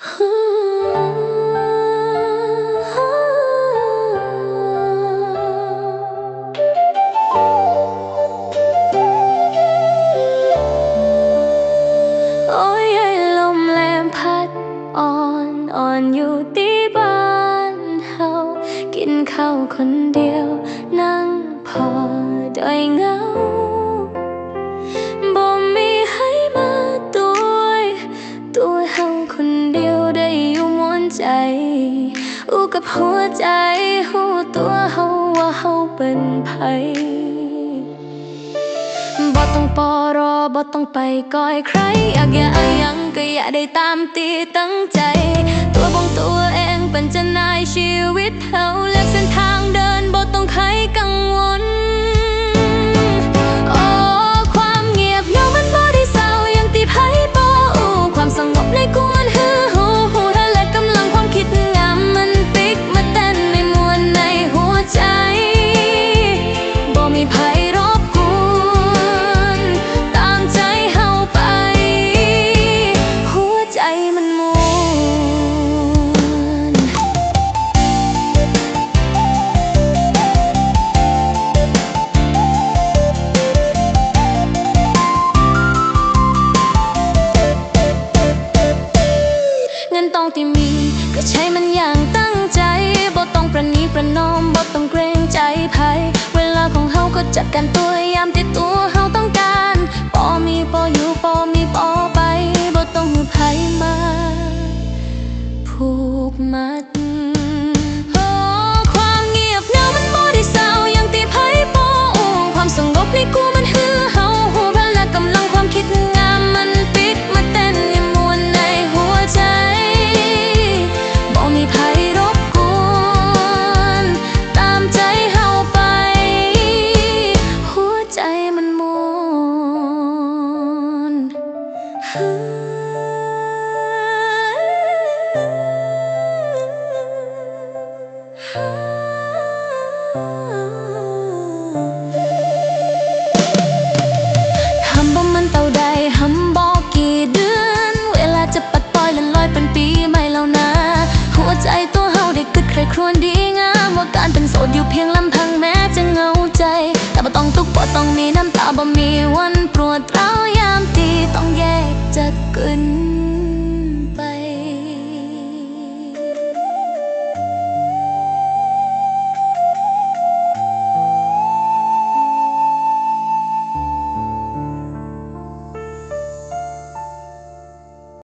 โอ้ยลมแรงพัดอ่อนอ่อนอยู่ที่บ้านเฮากินข้าวคนเดียว กับหัวใจหูตัวเฮาว่าเฮาเป็นไผบ่ต้องปอรอบ่ต้องไปก้อยใครอยากอย่ายังก็อย่าได้ตามตีตั้งใจ ตัวบงตัวเองเป็นเจะนายชีวิตเฮา ต้องที่มี ก็ใช้มันอย่างตั้งใจบ่ต้องประนีประนอมบ่ต้องเกรงใจไผเวลาของเฮาก็จัดการตัวยามที่ตัวเฮาต้องการปอมีปออยู่ปอมีปอไปบ่ต้องหูไผมาผูกมัด ทำบ่มันเต่าใดทำบอกกี่เดือน เวลาจะปัดปล่อยเล่นลอยเป็นปีไม่แล้วนะ หัวใจตัวเฮาได้กึดใครครวญดีงามว่าการเป็นโสดอยู่เพียงลำพังแม้จะเงาใจ แต่บ่ต้องทุกข์บ่ต้องมีน้ำตาบ่มีวันปวดร้าว